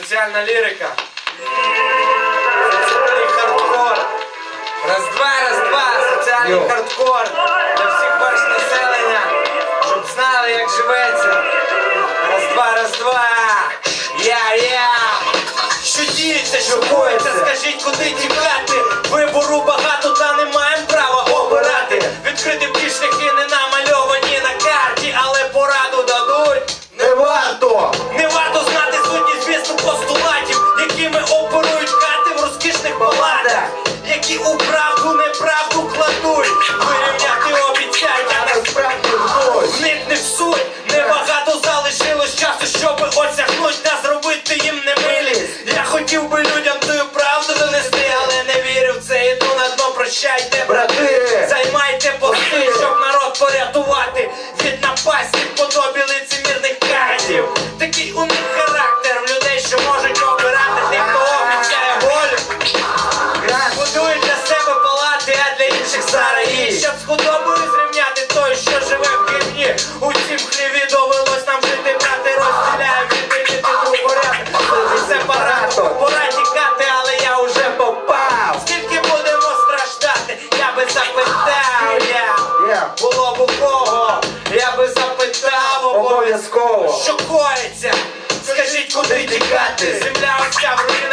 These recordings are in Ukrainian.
Соціальна лірика. Соціальний хардкор. Раз-два, раз-два. Соціальний Йо. хардкор. Для всіх перш населення. Щоб знали, як живеться. Раз-два, раз-два. Я-я. Що діється, що боїться, скажіть, куди тікати. Вибору got this.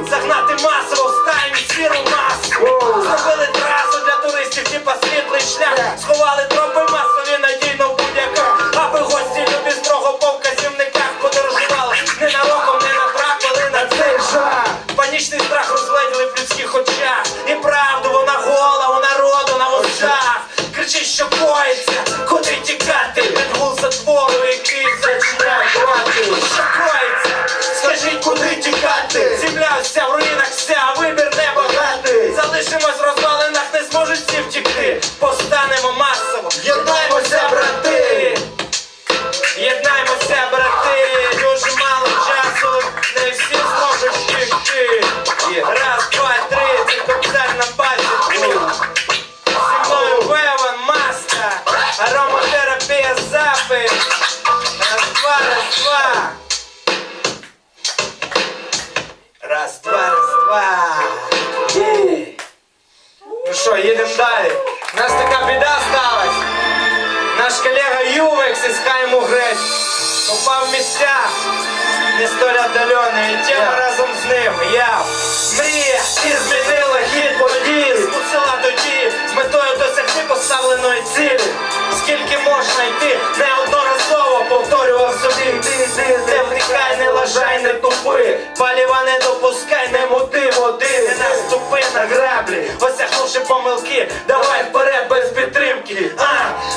загнати масово в стан. раз, два. Раз, два, раз, два. Ну що, едем далее. У нас така беда осталась. Наш коллега Ювекс із Хайму Грець попав в місця не столь отдалені. І тема разом с ним. Я. жми, паліва не допускай, не мути води, не наступи на граблі, осягнувши помилки, давай вперед без підтримки. А,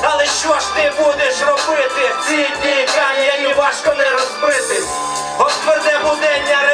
але що ж ти будеш робити? В ці дні кам'яні важко не розбитись. От тверде будення.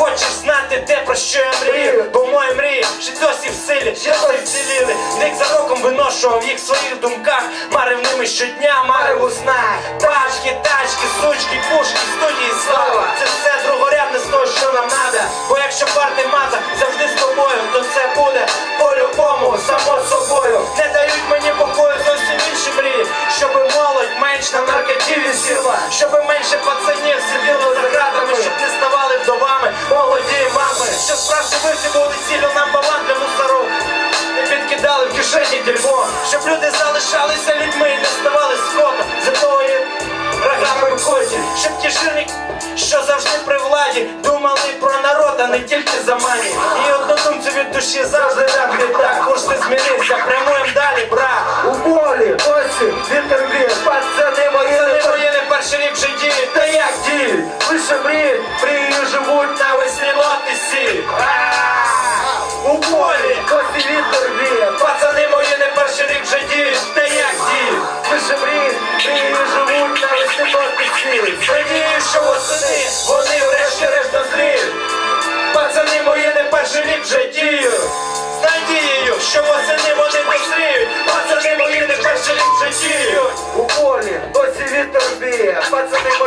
хочеш знати те, про що я мрію, бо моя мрії, ще досі в силі, ще вціліли. Дик за роком виношував їх в своїх думках, марив ними щодня, марив у снах Тачки, тачки, сучки, пушки, студії, слава. Це все другорядне з того, що нам надо. Бо якщо парти маза завжди з тобою, то це буде по-любому, само собою. Не дають мені покою зовсім інші мрії, щоби молодь менш на наркотів сіла. Ставалися людьми, і ставали скота, за тої рогами в коті, щоб ті жирі, що завжди при владі, думали про народ, а не тільки за мані. І однодумці від душі завжди так не так. Курс не змінився, прямуєм далі, брат. У полі, ось вітер б'є, пацани мої, Це мої не перший рік вже діють, та як діють? Лише мріють, мрією живуть на весні лотисі. У полі, осі, вітер б'є. what's the thing?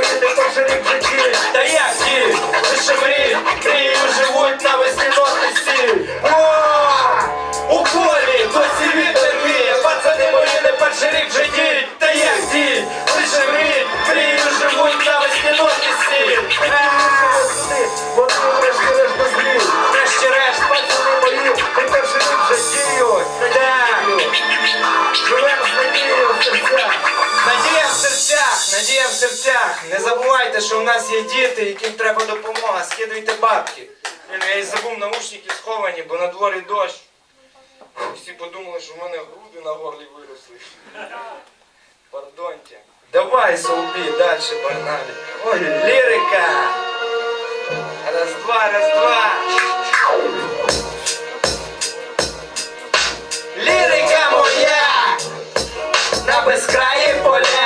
Не забувайте, що в нас є діти, яким треба допомога. Скидуйте бабки. Я і забув наушники сховані, бо на дворі дощ. Всі подумали, що в мене груди на горлі виросли. Пардоньте. Давай, солбі, далі погнали. Ой, лірика. Раз, два, раз, два. Лірика моя. На безкраї поля.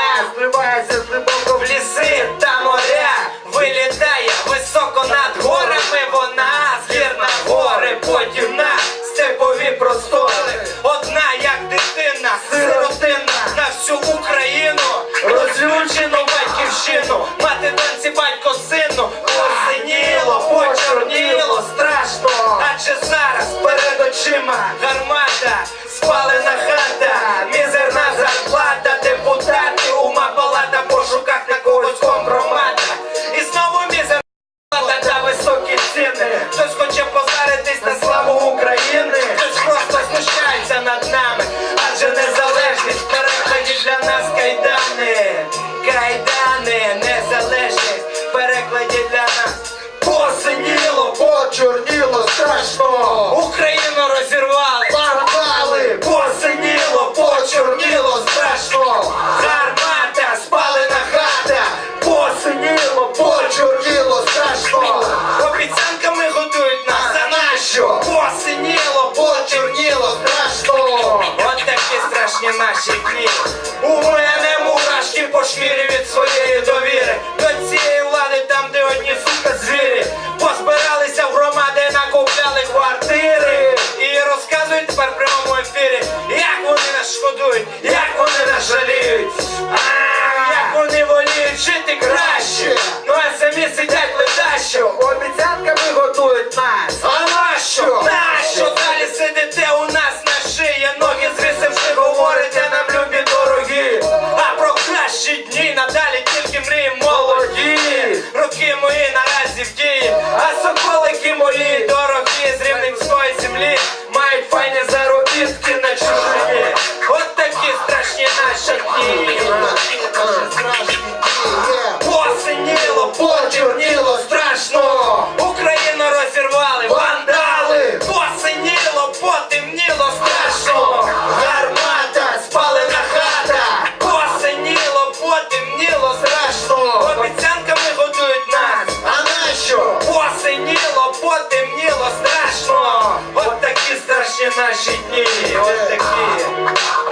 такі, от такі,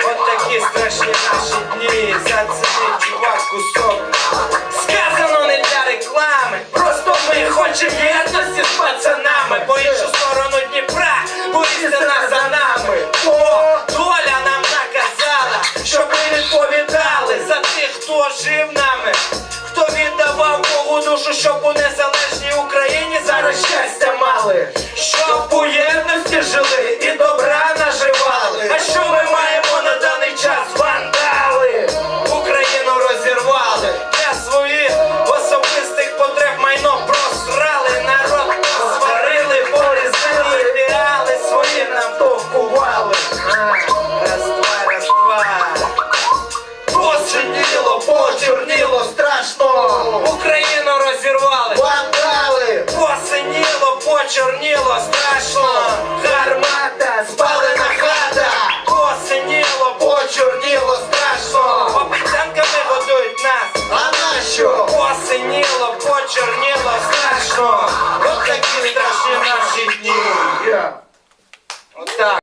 от такі страшні наші дні. Зацени, чувак, кусок. Сказано не для реклами. Просто ми хочемо єдності з пацанами. По іншу сторону Дніпра, бо істина за нами. О, доля нам наказала, щоб ми відповідали за тих, хто жив нами, хто віддавав Богу душу, щоб у незалежній Україні зараз щастя мали. Почорніло страшно. Гармата, спалена хата, Посиніло, почорніло страшно. обіцянками годують нас. А нащо? Посиніло, почорніло, страшно. От такі страшні наші дні. Отак.